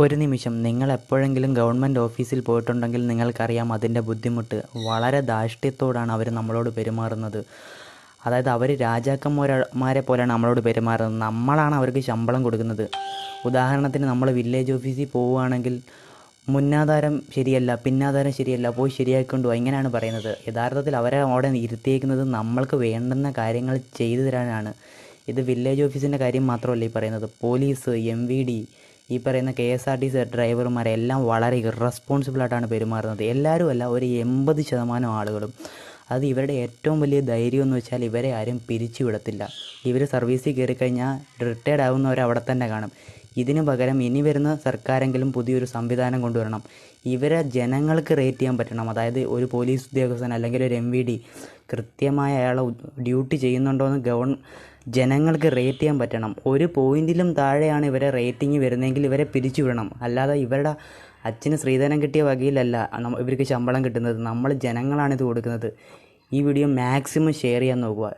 ഒരു നിമിഷം. നിങ്ങൾ എപ്പോഴെങ്കിലും ഗവൺമെന്റ് ഓഫീസിൽ പോയിട്ടുണ്ടെങ്കിൽ നിങ്ങൾക്കറിയാം അതിന്റെ ബുദ്ധിമുട്ട്. വളരെ ധാർഷ്ട്യത്തോടാണ് അവർ നമ്മളോട് പെരുമാറുന്നത്. അതായത് അവർ രാജാക്കന്മാരെ പോലെയാണ് നമ്മളോട് പെരുമാറുന്നത്. നമ്മളാണ് അവർക്ക് ശമ്പളം കൊടുക്കുന്നത്. ഉദാഹരണത്തിന് നമ്മൾ വില്ലേജ് ഓഫീസിൽ പോവുകയാണെങ്കിൽ മുന്നാധാരം ശരിയല്ല പിന്നാധാരം ശരിയല്ല പോയി ശരിയാക്കിക്കൊണ്ട് എങ്ങനെയാണ് പറയുന്നത്. യഥാർത്ഥത്തിൽ അവരെ അവിടെ ഇരുത്തിയേക്കുന്നത് നമ്മൾക്ക് വേണ്ടുന്ന കാര്യങ്ങൾ ചെയ്തു തരാനാണ്. ഇത് വില്ലേജ് ഓഫീസിന്റെ കാര്യം മാത്രമല്ല ഈ പറയുന്നത്. പോലീസ് എം വി ഡി ഈ പറയുന്ന K S R T C ഡ്രൈവർമാരെല്ലാം വളരെ ഇറസ്പോൺസിബിളായിട്ടാണ് പെരുമാറുന്നത്. എല്ലാവരും അല്ല ഒരു എൺപത് ശതമാനം ആളുകളും. അത് ഇവരുടെ ഏറ്റവും വലിയ ധൈര്യം എന്ന് വെച്ചാൽ ഇവരെ ആരും പിരിച്ചു വിടത്തില്ല. ഇവർ സർവീസിൽ കയറി കഴിഞ്ഞാൽ റിട്ടയർഡ് ആവുന്നവർ അവിടെ തന്നെ കാണും. ഇതിനു പകരം ഇനി വരുന്ന സർക്കാരെങ്കിലും പുതിയൊരു സംവിധാനം കൊണ്ടുവരണം. ഇവരെ ജനങ്ങൾക്ക് റേറ്റ് ചെയ്യാൻ പറ്റണം. അതായത് ഒരു പോലീസ് ഉദ്യോഗസ്ഥൻ അല്ലെങ്കിൽ ഒരു എം വി ഡി കൃത്യമായ അയാളെ ഡ്യൂട്ടി ചെയ്യുന്നുണ്ടോ എന്ന് ഗവൺ ജനങ്ങൾക്ക് റേറ്റ് ചെയ്യാൻ പറ്റണം. ഒരു പോയിന്റിലും താഴെയാണ് ഇവരെ റേറ്റിംഗ് വരുന്നതെങ്കിൽ ഇവരെ പിരിച്ചുവിടണം അല്ലാതെ ഇവരുടെ അച്ഛന് ശ്രീധരൻ കിട്ടിയ വകയിലല്ല ഇവർക്ക് ശമ്പളം കിട്ടുന്നത്. നമ്മൾ ജനങ്ങളാണ് ഇത് കൊടുക്കുന്നത്. ഈ വീഡിയോ മാക്സിമം ഷെയർ ചെയ്യാൻ നോക്കുക.